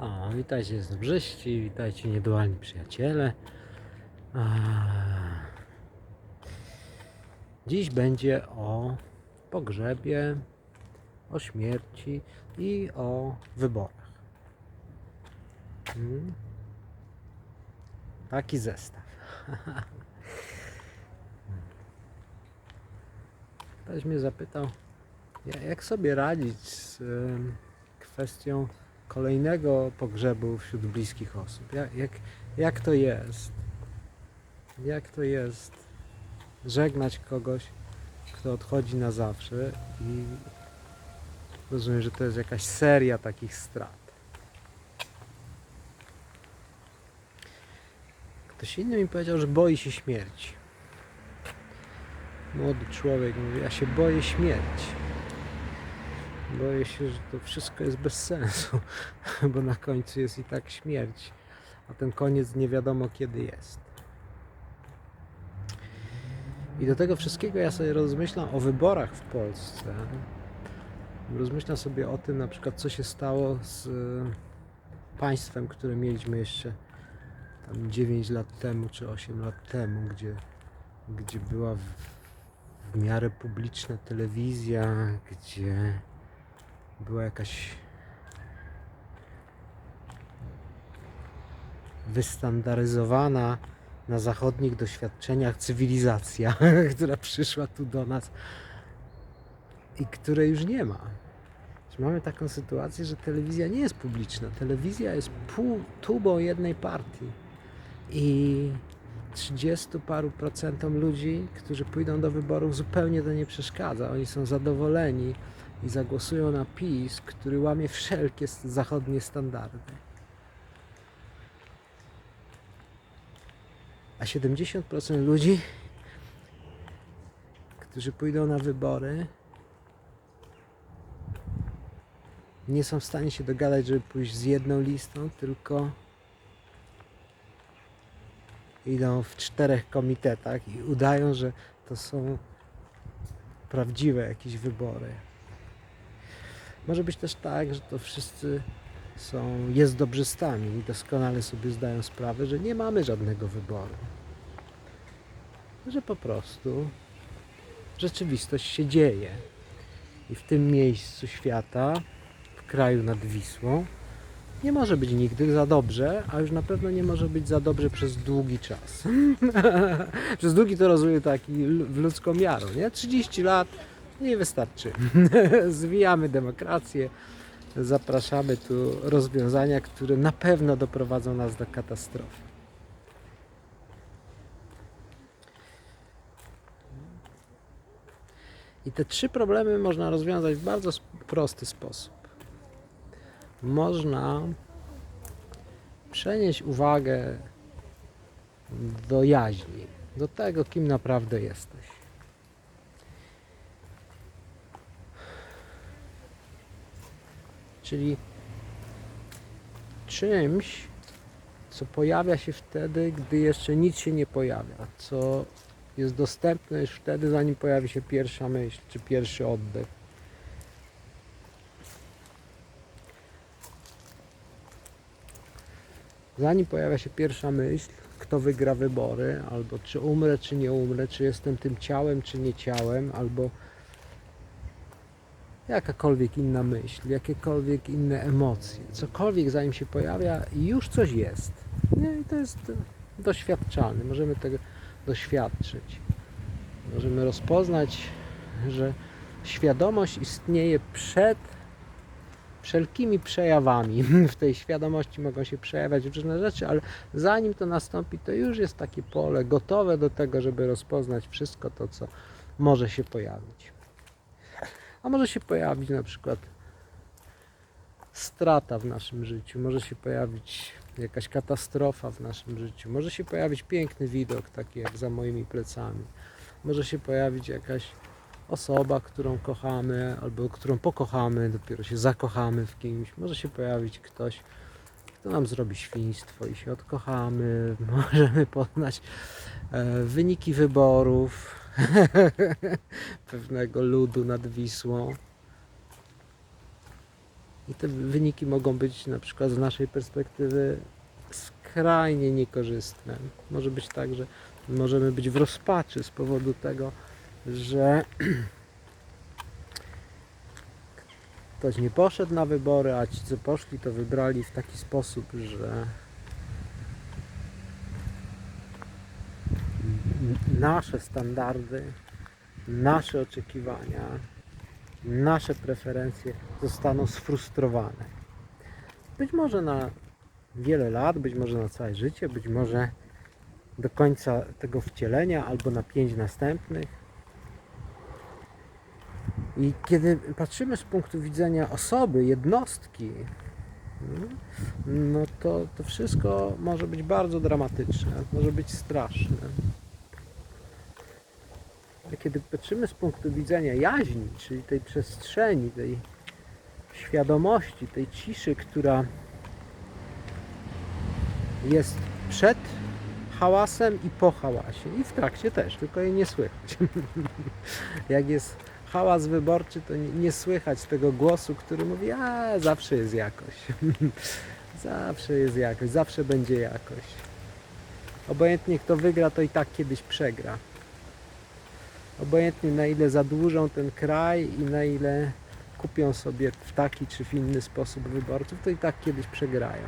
O, witajcie znobrzyści, witajcie niedualni przyjaciele. A, Dziś będzie o pogrzebie, o śmierci i o wyborach. Mm. Taki zestaw. Ktoś mnie zapytał, ja- jak sobie radzić z kwestią kolejnego pogrzebu wśród bliskich osób. Jak, jak, jak to jest? Jak to jest żegnać kogoś, kto odchodzi na zawsze i rozumiem, że to jest jakaś seria takich strat. Ktoś inny mi powiedział, że boi się śmierci. Młody człowiek mówi, ja się boję śmierci. Boję się, że to wszystko jest bez sensu, bo na końcu jest i tak śmierć, a ten koniec nie wiadomo kiedy jest. I do tego wszystkiego ja sobie rozmyślam o wyborach w Polsce. Rozmyślam sobie o tym, na przykład, co się stało z e, państwem, które mieliśmy jeszcze tam 9 lat temu czy 8 lat temu, gdzie, gdzie była w, w miarę publiczna telewizja, gdzie była jakaś wystandaryzowana na zachodnich doświadczeniach cywilizacja, która przyszła tu do nas i której już nie ma. Mamy taką sytuację, że telewizja nie jest publiczna. Telewizja jest pół tubą jednej partii. I 30 paru procentom ludzi, którzy pójdą do wyborów, zupełnie to nie przeszkadza. Oni są zadowoleni i zagłosują na PiS, który łamie wszelkie zachodnie standardy. A 70% ludzi, którzy pójdą na wybory, nie są w stanie się dogadać, żeby pójść z jedną listą, tylko idą w czterech komitetach i udają, że to są prawdziwe jakieś wybory. Może być też tak, że to wszyscy są jest dobrzystami i doskonale sobie zdają sprawę, że nie mamy żadnego wyboru. Że po prostu rzeczywistość się dzieje. I w tym miejscu świata, w kraju nad Wisłą, nie może być nigdy za dobrze, a już na pewno nie może być za dobrze przez długi czas. przez długi to rozumiem taki w ludzką miarą, nie? 30 lat nie wystarczy. Zwijamy demokrację, zapraszamy tu rozwiązania, które na pewno doprowadzą nas do katastrofy. I te trzy problemy można rozwiązać w bardzo prosty sposób. Można przenieść uwagę do jaźni, do tego, kim naprawdę jesteś. Czyli czymś, co pojawia się wtedy, gdy jeszcze nic się nie pojawia, co jest dostępne już wtedy, zanim pojawi się pierwsza myśl czy pierwszy oddech. Zanim pojawia się pierwsza myśl, kto wygra wybory, albo czy umrę, czy nie umrę, czy jestem tym ciałem, czy nie ciałem, albo jakakolwiek inna myśl, jakiekolwiek inne emocje, cokolwiek zanim się pojawia, już coś jest. Nie? I to jest doświadczalne, możemy tego doświadczyć. Możemy rozpoznać, że świadomość istnieje przed wszelkimi przejawami. W tej świadomości mogą się przejawiać różne rzeczy, ale zanim to nastąpi, to już jest takie pole gotowe do tego, żeby rozpoznać wszystko to, co może się pojawić. A może się pojawić na przykład strata w naszym życiu, może się pojawić jakaś katastrofa w naszym życiu, może się pojawić piękny widok, taki jak za moimi plecami, może się pojawić jakaś osoba, którą kochamy, albo którą pokochamy, dopiero się zakochamy w kimś, może się pojawić ktoś, kto nam zrobi świństwo i się odkochamy, możemy poznać e, wyniki wyborów pewnego ludu nad Wisłą. I te wyniki mogą być na przykład z naszej perspektywy skrajnie niekorzystne. Może być tak, że możemy być w rozpaczy z powodu tego, że ktoś nie poszedł na wybory, a ci co poszli to wybrali w taki sposób, że nasze standardy, nasze oczekiwania, nasze preferencje zostaną sfrustrowane. Być może na wiele lat, być może na całe życie, być może do końca tego wcielenia albo na pięć następnych. I kiedy patrzymy z punktu widzenia osoby, jednostki, no to to wszystko może być bardzo dramatyczne, może być straszne. Kiedy patrzymy z punktu widzenia jaźni, czyli tej przestrzeni, tej świadomości, tej ciszy, która jest przed hałasem i po hałasie i w trakcie też, tylko jej nie słychać. Jak jest hałas wyborczy, to nie, nie słychać tego głosu, który mówi, a zawsze jest jakoś. zawsze jest jakoś, zawsze będzie jakoś. Obojętnie kto wygra, to i tak kiedyś przegra. Obojętnie na ile zadłużą ten kraj i na ile kupią sobie w taki czy w inny sposób wyborców, to i tak kiedyś przegrają.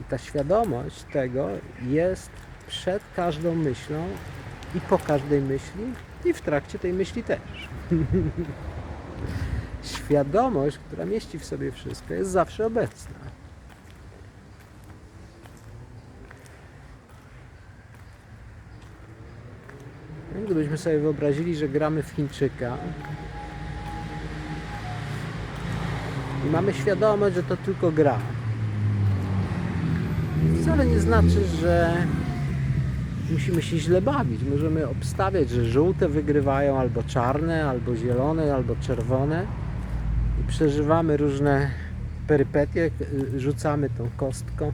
I ta świadomość tego jest przed każdą myślą i po każdej myśli i w trakcie tej myśli też. Świadomość, która mieści w sobie wszystko, jest zawsze obecna. No, Gdybyśmy sobie wyobrazili, że gramy w Chińczyka i mamy świadomość, że to tylko gra. Wcale nie znaczy, że musimy się źle bawić. Możemy obstawiać, że żółte wygrywają albo czarne, albo zielone, albo czerwone i przeżywamy różne perypetie, rzucamy tą kostką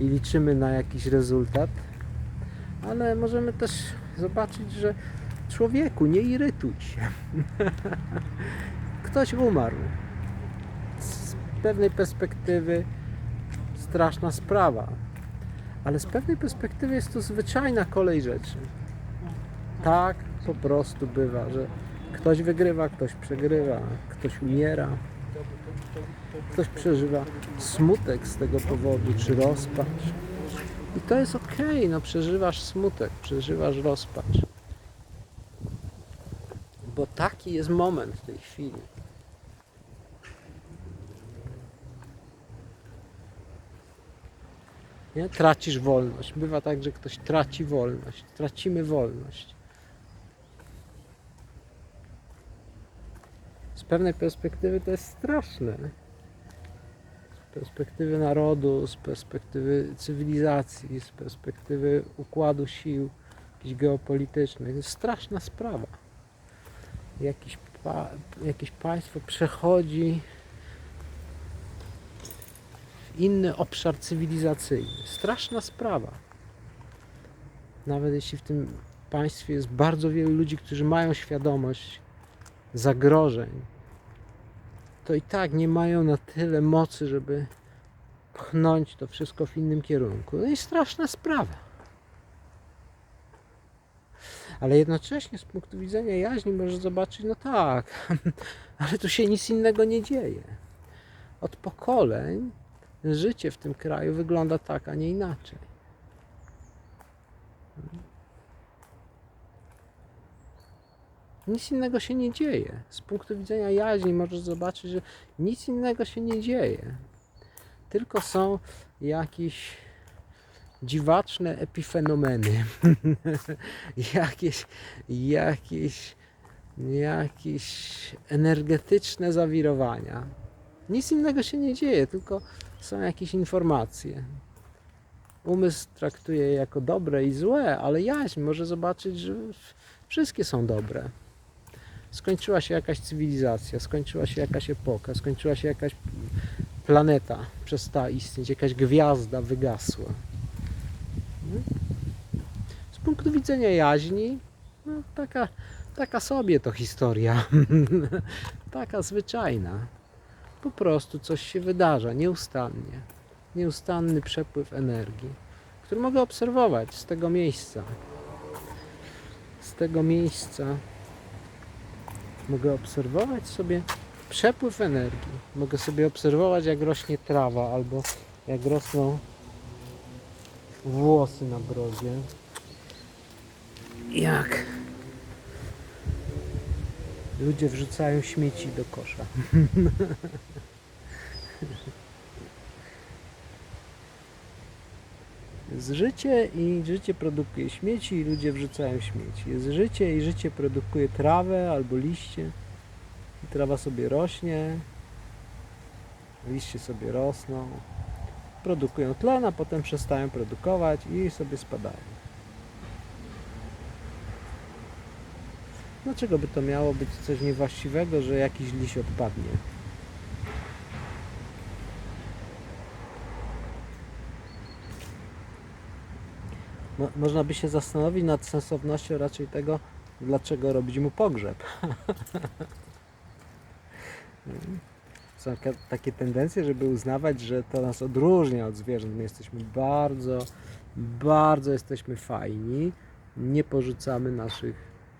i liczymy na jakiś rezultat. Ale możemy też zobaczyć, że człowieku, nie irytuj się. Ktoś umarł. Z pewnej perspektywy straszna sprawa. Ale z pewnej perspektywy jest to zwyczajna kolej rzeczy. Tak po prostu bywa, że ktoś wygrywa, ktoś przegrywa, ktoś umiera, ktoś przeżywa smutek z tego powodu, czy rozpacz. I to jest okej, no przeżywasz smutek, przeżywasz rozpacz. Bo taki jest moment w tej chwili. Nie? Tracisz wolność. Bywa tak, że ktoś traci wolność. Tracimy wolność. Z pewnej perspektywy to jest straszne. Perspektywy narodu, z perspektywy cywilizacji, z perspektywy układu sił jakichś geopolitycznych. To jest straszna sprawa. Jakiś pa, jakieś państwo przechodzi w inny obszar cywilizacyjny. Straszna sprawa. Nawet jeśli w tym państwie jest bardzo wielu ludzi, którzy mają świadomość zagrożeń, to i tak nie mają na tyle mocy, żeby pchnąć to wszystko w innym kierunku. No i straszna sprawa. Ale jednocześnie z punktu widzenia jaźni możesz zobaczyć, no tak, ale tu się nic innego nie dzieje. Od pokoleń życie w tym kraju wygląda tak, a nie inaczej. Nic innego się nie dzieje. Z punktu widzenia jaźni możesz zobaczyć, że nic innego się nie dzieje. Tylko są jakieś dziwaczne epifenomeny. jakieś, jakieś, jakieś energetyczne zawirowania. Nic innego się nie dzieje, tylko są jakieś informacje. Umysł traktuje je jako dobre i złe, ale jaźń może zobaczyć, że wszystkie są dobre. Skończyła się jakaś cywilizacja, skończyła się jakaś epoka, skończyła się jakaś planeta, przestała istnieć, jakaś gwiazda wygasła. Z punktu widzenia jaźni, no, taka taka sobie to historia. taka zwyczajna. Po prostu coś się wydarza nieustannie. Nieustanny przepływ energii, który mogę obserwować z tego miejsca. Z tego miejsca mogę obserwować sobie przepływ energii. Mogę sobie obserwować, jak rośnie trawa albo jak rosną włosy na brodzie. Jak ludzie wrzucają śmieci do kosza. Jest życie i życie produkuje śmieci i ludzie wrzucają śmieci. Jest życie i życie produkuje trawę albo liście. I trawa sobie rośnie, liście sobie rosną, produkują tlen, a potem przestają produkować i sobie spadają. Dlaczego by to miało być coś niewłaściwego, że jakiś liść odpadnie? Mo- można by się zastanowić nad sensownością raczej tego, dlaczego robić mu pogrzeb. Są takie tendencje, żeby uznawać, że to nas odróżnia od zwierząt. My jesteśmy bardzo, bardzo jesteśmy fajni. Nie porzucamy naszych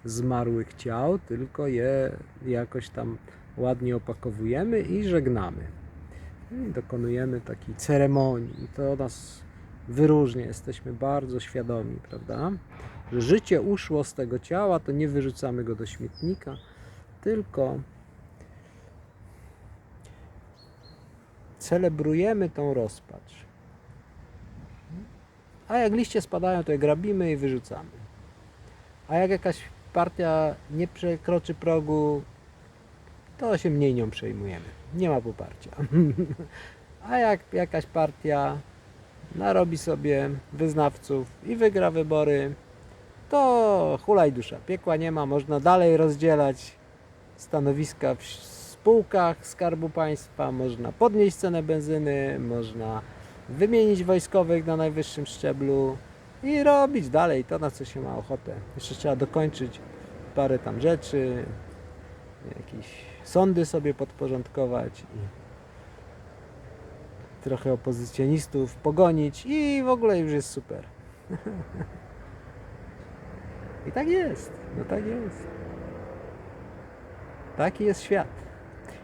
zmarłych ciał, tylko je jakoś tam ładnie opakowujemy i żegnamy. I dokonujemy takiej ceremonii. To nas wyróżnia. Jesteśmy bardzo świadomi, prawda? Że życie uszło z tego ciała, to nie wyrzucamy go do śmietnika, tylko celebrujemy tą rozpacz. A jak liście spadają, to je grabimy i wyrzucamy. A jak jakaś partia nie przekroczy progu, to się mniej nią przejmujemy. Nie ma poparcia. A jak jakaś partia narobi sobie wyznawców i wygra wybory, to hulaj dusza. Piekła nie ma, można dalej rozdzielać stanowiska w spółkach Skarbu Państwa, można podnieść cenę benzyny, można wymienić wojskowych na najwyższym szczeblu i robić dalej to, na co się ma ochotę. Jeszcze trzeba dokończyć parę tam rzeczy, jakieś sądy sobie podporządkować i trochę opozycjonistów pogonić i w ogóle już jest super. I tak jest, no tak jest. Taki jest świat.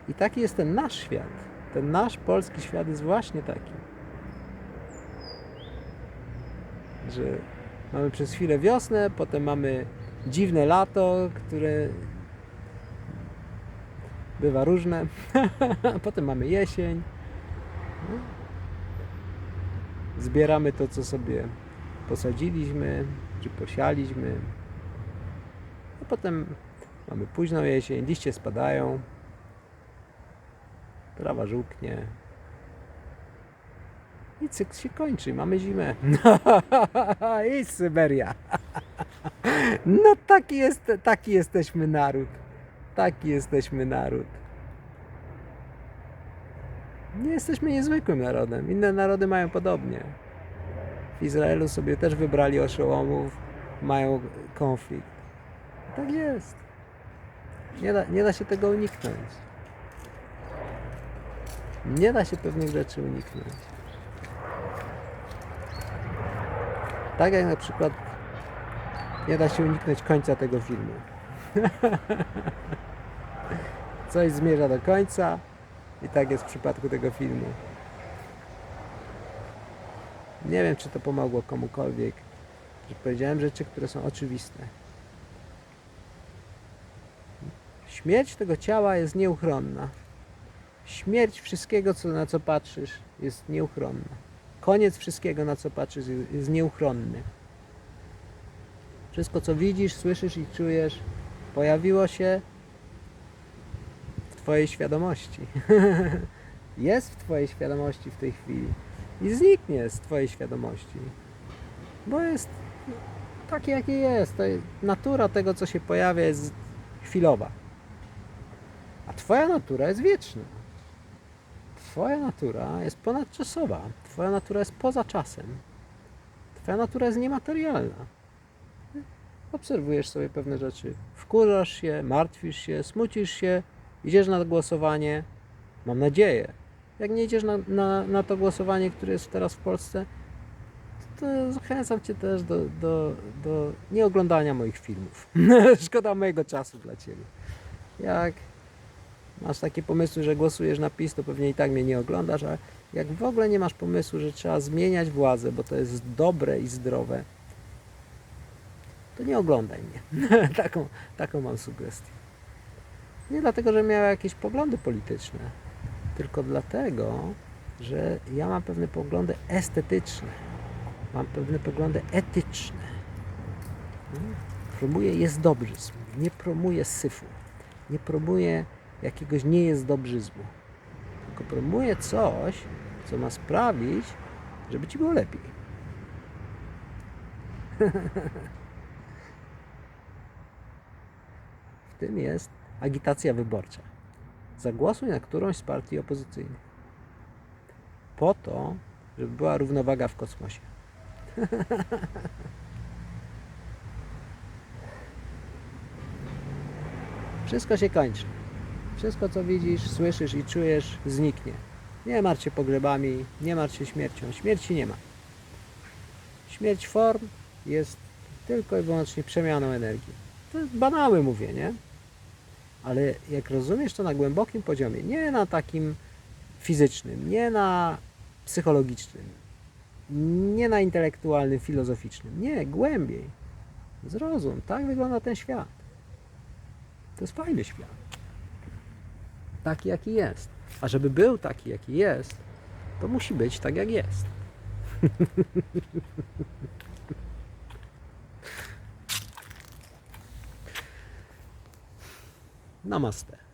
I taki jest ten nasz świat. Ten nasz polski świat jest właśnie taki. Że mamy przez chwilę wiosnę, potem mamy dziwne lato, które bywa różne. potem mamy jesień. Zbieramy to, co sobie posadziliśmy, czy posialiśmy. A potem mamy późną jesień, liście spadają, trawa żółknie. I cykl się kończy, mamy zimę. I Syberia. No taki, jest, taki jesteśmy naród. Taki jesteśmy naród. Nie jesteśmy niezwykłym narodem. Inne narody mają podobnie. W Izraelu sobie też wybrali oszołomów, mają konflikt. Tak jest. Nie da, nie da się tego uniknąć. Nie da się pewnych rzeczy uniknąć. Tak jak na przykład nie da się uniknąć końca tego filmu. Coś zmierza do końca i tak jest w przypadku tego filmu. Nie wiem, czy to pomogło komukolwiek, że powiedziałem rzeczy, które są oczywiste. Śmierć tego ciała jest nieuchronna. Śmierć wszystkiego, co, na co patrzysz, jest nieuchronna. Koniec wszystkiego, na co patrzysz, jest- nieuchronny. Wszystko, co widzisz, słyszysz i czujesz, pojawiło się Twojej świadomości. jest w Twojej świadomości w tej chwili i zniknie z Twojej świadomości. Bo jest takie, jakie jest. To jest. Natura tego, co się pojawia, jest chwilowa. A Twoja natura jest wieczna. Twoja natura jest ponadczasowa. Twoja natura jest poza czasem. Twoja natura jest niematerialna. obserwujesz sobie pewne rzeczy, wkurzasz się, martwisz się, smucisz się, idziesz na głosowanie, mam nadzieję. Jak nie idziesz na, na, na to głosowanie, które jest teraz w Polsce, to zachęcam Cię też do, do, do nieoglądania moich filmów. Szkoda mojego czasu dla Ciebie. Jak masz takie pomysły, że głosujesz na PiS, to pewnie i tak mnie nie oglądasz, a jak w ogóle nie masz pomysłu, że trzeba zmieniać władzę, bo to jest dobre i zdrowe, to nie oglądaj mnie. taką, taką mam sugestię. Nie dlatego, że miałem jakieś poglądy polityczne, tylko dlatego, że ja mam pewne poglądy estetyczne, mam pewne poglądy etyczne. Promuję jest dobryzm, nie promuję syfu, nie promuję jakiegoś nie jest dobrzyzmu, tylko promuję coś, co ma sprawić, żeby ci było lepiej. W tym jest agitacja wyborcza. Zagłosuj na którąś z partii opozycyjnych. Po to, żeby była równowaga w kosmosie. Wszystko się kończy. Wszystko, co widzisz, słyszysz i czujesz, zniknie. Nie martw się nie martw się śmiercią. Śmierci nie ma. Śmierć form jest tylko i wyłącznie przemianą energii. To jest banały mówię, nie? Ale jak rozumiesz to na głębokim poziomie, nie na takim fizycznym, nie na psychologicznym, nie na intelektualnym, filozoficznym, nie, głębiej. Zrozum, tak wygląda ten świat. To jest fajny świat. Taki, jaki jest. A żeby był taki, jaki jest, to musi być tak, jak jest. ナマステ。